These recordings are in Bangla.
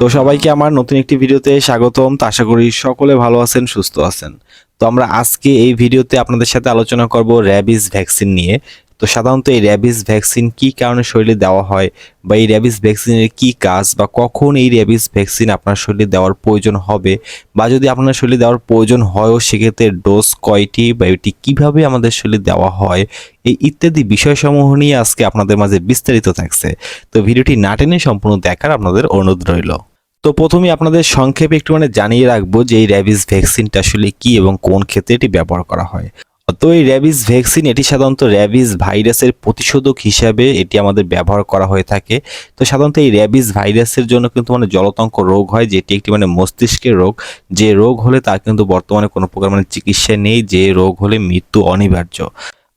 তো সবাইকে আমার নতুন একটি ভিডিওতে স্বাগতম। তো আশা করি সকলে ভালো আছেন, সুস্থ আছেন। তো আমরা আজকে এই ভিডিওতে আপনাদের সাথে আলোচনা করব র্যাবিস ভ্যাকসিন নিয়ে। তো সাধারণত এই র্যাবিস ভ্যাকসিন কি কারণে শরীরে দেওয়া হয় বা এই র্যাবিস ভ্যাকসিনের কি কাজ বা কখন এই র্যাবিস ভ্যাকসিন আপনার শরীরে দেওয়ার প্রয়োজন হবে বা যদি আপনার শরীরে দেওয়ার প্রয়োজন হয়ও সেক্ষেত্রে ডোজ কয়টি বা এটি কীভাবে আমাদের শরীরে দেওয়া হয়, এই ইত্যাদি বিষয়সমূহ নিয়ে আজকে আপনাদের মাঝে বিস্তারিত থাকছে। তো ভিডিওটি না টেনে সম্পূর্ণ দেখার আপনাদের অনুরোধ রইল। তো প্রথমে আপনাদের সংক্ষেপে একটু মানে জানিয়ে রাখব যে এই র্যাবিস ভ্যাকসিনটা আসলে কি এবং কোন ক্ষেত্রে এটি ব্যবহার করা হয়। তো এই র্যাবিস ভ্যাকসিন এটি সাধারণত র্যাবিস ভাইরাসের প্রতিষেধক হিসাবে এটি আমাদের ব্যবহার করা হয়ে থাকে। তো সাধারণত এই র্যাবিস ভাইরাসের জন্য কিন্তু মানে জলতঙ্ক রোগ হয়, যেটি একটি মানে মস্তিষ্কের রোগ। যে রোগ হলে তার কিন্তু বর্তমানে কোনো প্রকার মানে চিকিৎসা নেই, যে রোগ হলে মৃত্যু অনিবার্য।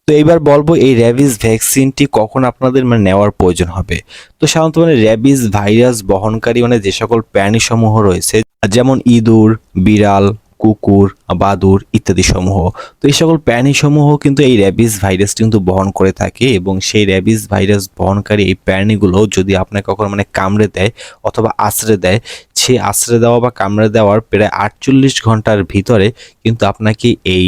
তো এইবার বলব এই র্যাবিস ভ্যাকসিনটি কখন আপনাদের মানে নেওয়ার প্রয়োজন হবে? তো সাধারণত মানে র্যাবিস ভাইরাস বহনকারী মানে যে সকল প্রাণী সমূহ রয়েছে, যেমন ইঁদুর, বিড়াল, কুকুর, বাদুর ইত্যাদি সমূহ। তো এই সকল প্রাণী সমূহ কিন্তু এই র্যাবিস ভাইরাসটি কিন্তু বহন করে থাকে এবং সেই র্যাবিস ভাইরাস বহনকারী এই প্রাণীগুলো যদি আপনাকে কখনো মানে কামড়ে দেয় অথবা আশ্রে দেয়, সে আশ্রে দেওয়া বা কামড়ে দেওয়ার প্রায় আটচল্লিশ ঘণ্টার ভিতরে কিন্তু আপনাকে এই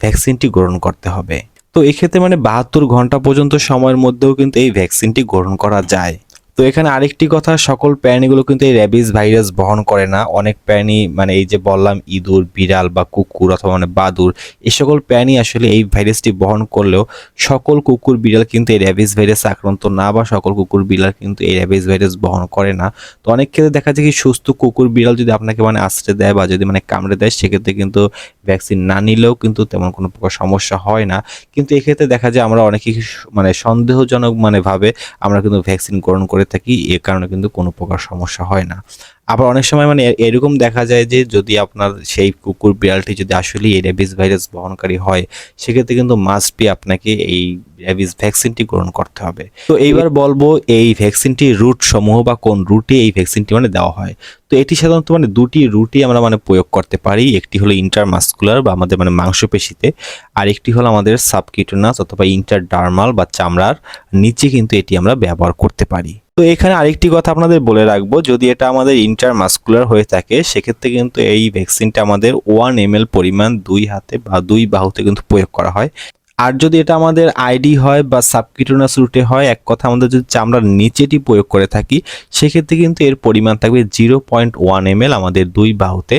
ভ্যাকসিনটি গ্রহণ করতে হবে। তো এক্ষেত্রে মানে বাহাত্তর ঘণ্টা পর্যন্ত সময়ের মধ্যেও কিন্তু এই ভ্যাকসিনটি গ্রহণ করা যায়। তো এখানে আরেকটি কথা, সকল প্রাণীগুলো কিন্তু এই র্যাবিস ভাইরাস বহন করে না। অনেক প্রাণী মানে এই যে বললাম, ইঁদুর, বিড়াল বা কুকুর অথবা মানে বাদুর এই সকল প্রাণী আসলে এই ভাইরাসটি বহন করলেও সকল কুকুর, বিড়াল কিন্তু এই র্যাবিস ভাইরাস আক্রান্ত না বা সকল কুকুর, বিড়াল কিন্তু এই র্যাবিস ভাইরাস বহন করে না। তো অনেক ক্ষেত্রে দেখা যায় কি, সুস্থ কুকুর, বিড়াল যদি আপনাকে মানে আশ্রে দেয় বা যদি মানে কামড়ে দেয়, সেক্ষেত্রে কিন্তু ভ্যাকসিন না নিলেও কিন্তু তেমন কোনো প্রকার সমস্যা হয় না। কিন্তু এক্ষেত্রে দেখা যায়, আমরা অনেকেই মানে সন্দেহজনক মানে ভাবে আমরা কিন্তু ভ্যাকসিন গ্রহণ করে থাকি এ কারণে কিন্তু কোনো প্রকার সমস্যা হয় না। আবার অনেক সময় মানে এরকম দেখা যায় যে যদি আপনার সেই কুকুর বিড়ালটি যদি আসলে এই র্যাবিস ভাইরাস বহনকারী হয় সেক্ষেত্রে কিন্তু মাস্ট বি আপনাকে এই র্যাবিস ভ্যাকসিনটি গ্রহণ করতে হবে। তো এইবার বলব এই ভ্যাকসিনটি রুট সমূহ বা কোন রুটে এই ভ্যাকসিনটি মানে দেওয়া হয়। তো এটি সাধারণত মানে দুটি রুটই আমরা মানে প্রয়োগ করতে পারি। একটি হলো ইন্টারমাস্কুলার বা আমাদের মানে মাংসপেশিতে আর একটি হলো আমাদের সাবকিউটেনাস অথবা ইন্টারডার্মাল বা চামড়ার নিচে কিন্তু এটি আমরা ব্যবহার করতে পারি। তো এখানে আরেকটি কথা আপনাদের বলে রাখব যদি এটা আমাদের ইন্টারমাস্কুলার হয়ে থাকে, সেক্ষেত্রে কিন্তু এই ভ্যাকসিনটা আমাদের ওয়ান এম পরিমাণ দুই হাতে বা দুই বাহুতে কিন্তু প্রয়োগ করা হয়। আর যদি এটা আমাদের আইডি হয় বা সাবকিটোনাস রুটে হয়, এক কথা আমাদের যদি চামড়ার নিচেটি প্রয়োগ করে থাকি, সেক্ষেত্রে কিন্তু এর পরিমাণ থাকবে জিরো পয়েন্ট ওয়ান এম আমাদের দুই বাহুতে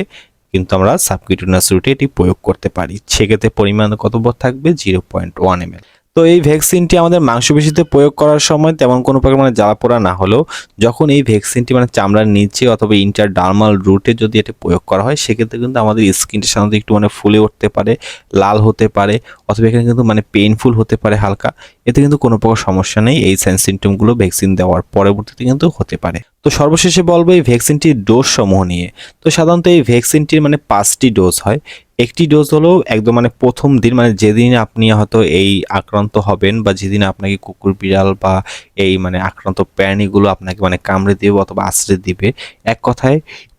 কিন্তু আমরা সাবকিউটেনাস রুটে এটি প্রয়োগ করতে পারি। সেক্ষেত্রে পরিমাণ কত থাকবে? জিরো পয়েন্ট ওয়ান এম তো এই ভ্যাকসিনটি আমাদের মাংসপেশিতে প্রয়োগ করার সময় তেমন কোনো প্রকার মানে জ্বালা পোড়া না হলেও যখন এই ভ্যাকসিনটি মানে চামড়ার নিচে অথবা ইন্টার ডার্মাল রুটে যদি এটা প্রয়োগ করা হয়, সেক্ষেত্রে কিন্তু আমাদের স্কিনটা সাধারণত একটু মানে ফুলে উঠতে পারে, লাল হতে পারে, অথবা এখানে কিন্তু মানে পেইনফুল হতে পারে হালকা। এতে কিন্তু কোনো প্রকার সমস্যা নেই। এই সাইন সিমটমগুলো ভ্যাকসিন দেওয়ার পরবর্তীতে কিন্তু হতে পারে। তো সর্বশেষে বলব এই ভ্যাকসিনটির ডোজ সমূহ নিয়ে। তো সাধারণত এই ভ্যাকসিনটির মানে পাঁচটি ডোজ হয়। একটি ডোজ হলো একদম মানে প্রথম দিন মানে যেদিন আপনি হয়তো এই আক্রান্ত হবেন বা যেদিন আপনাকে কুকুর, বিড়াল বা এই মানে আক্রান্ত প্রাণীগুলো আপনাকে মানে কামড়ে দেবে অথবা আশ্রে দিবে, এক কথায়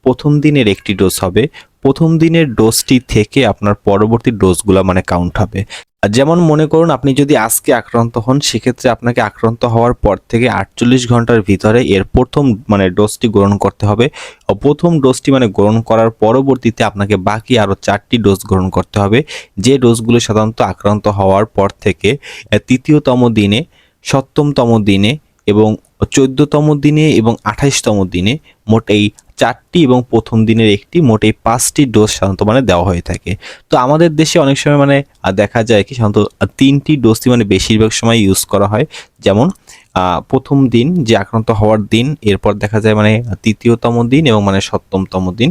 প্রথম দিনের একটি ডোজ হবে। প্রথম দিনের ডোজটি থেকে আপনার পরবর্তী ডোজগুলো মানে কাউন্ট হবে। যেমন মনে করুন, আপনি যদি আজকে আক্রান্ত হন, সেক্ষেত্রে আপনাকে আক্রান্ত হওয়ার পর থেকে আটচল্লিশ ঘণ্টার ভিতরে এর প্রথম মানে ডোজটি গ্রহণ করতে হবে। প্রথম ডোজটি মানে গ্রহণ করার পরবর্তীতে আপনাকে বাকি আরও চারটি ডোজ গ্রহণ করতে হবে। যে ডোজগুলো সাধারণত আক্রান্ত হওয়ার পর থেকে তৃতীয়তম দিনে, সপ্তমতম দিনে এবং চোদ্দতম দিনে এবং আঠাইশতম দিনে মোট এই চারটি এবং প্রথম দিনের একটি, মোট এই পাঁচটি ডোজ সাধারণত মানে দেওয়া হয়ে থাকে। তো আমাদের দেশে অনেক সময় মানে দেখা যায় কি সাধারণত তিনটি ডোজটি মানে বেশিরভাগ সময় ইউজ করা হয়। যেমন প্রথম দিন যে আক্রান্ত হওয়ার দিন, এরপর দেখা যায় মানে তৃতীয়তম দিন এবং মানে সপ্তমতম দিন।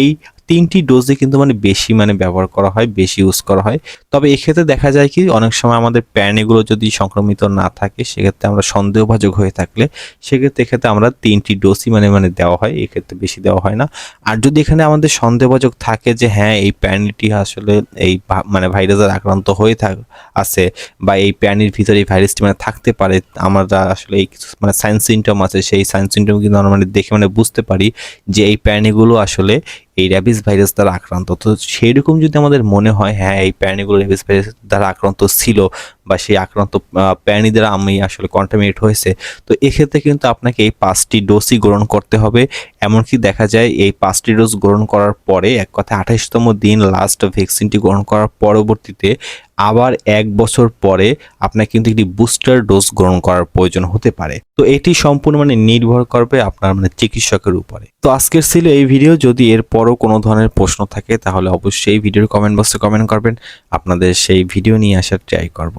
এই তিনটি ডোজে কিন্তু মানে বেশি মানে ব্যবহার করা হয়, বেশি ইউজ করা হয়। তবে এক্ষেত্রে দেখা যায় কি, অনেক সময় আমাদের প্যানেগুলো যদি সংক্রমিত না থাকে, সেক্ষেত্রে আমরা সন্দেহভাজক হয়ে থাকলে সেক্ষেত্রে এক্ষেত্রে আমরা তিনটি ডোজই মানে মানে দেওয়া হয়, এক্ষেত্রে বেশি দেওয়া হয় না। আর যদি এখানে আমাদের সন্দেহভাজক থাকে যে হ্যাঁ এই প্যানিটি আসলে এই মানে ভাইরাসের আক্রান্ত হয়ে থাক, আছে বা এই প্যানির ভিতরে এই ভাইরাসটি মানে থাকতে পারে, আমরা আসলে এই মানে সাইন সিমটম আছে, সেই সাইন সিমটম কিন্তু আমরা মানে দেখে মানে বুঝতে পারি যে, এই প্যানিগুলো আসলে এই র্যাবিস ভাইরাস দ্বারা আক্রান্ত। তো সেরকম যদি আমাদের মনে হয় হ্যাঁ এই প্রাণীগুলো র্যাবিস ভাইরাস দ্বারা আক্রান্ত ছিল বা সেই আক্রান্ত প্রাণী দ্বারা আমি আসলে কন্টামিনেট হয়েছে। তো এক্ষেত্রে কিন্তু আপনাকে এই পাঁচটি ডোজই গ্রহণ করতে হবে। এমনকি দেখা যায় এই পাঁচটি ডোজ গ্রহণ করার পরে এক কথায় আঠাশতম দিন লাস্ট ভ্যাকসিনটি গ্রহণ করার পরবর্তীতে আবার এক বছর পরে আপনার কিন্তু একটি বুস্টার ডোজ গ্রহণ করার প্রয়োজন হতে পারে। তো এটি সম্পূর্ণ মানে নির্ভর করবে আপনার মানে চিকিৎসকের উপরে। তো আজকের ছিল এই ভিডিও যদি এরপরও কোনো ধরনের প্রশ্ন থাকে, তাহলে অবশ্যই ভিডিওর কমেন্ট বক্সে কমেন্ট করবেন। আপনাদের সেই ভিডিও নিয়ে আসার ট্রাই করব।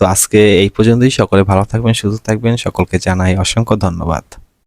তো আজকে এই পর্যন্তই। সকলে ভালো থাকবেন সুস্থ থাকবেন। সকলকে জানাই অসংখ্য ধন্যবাদ।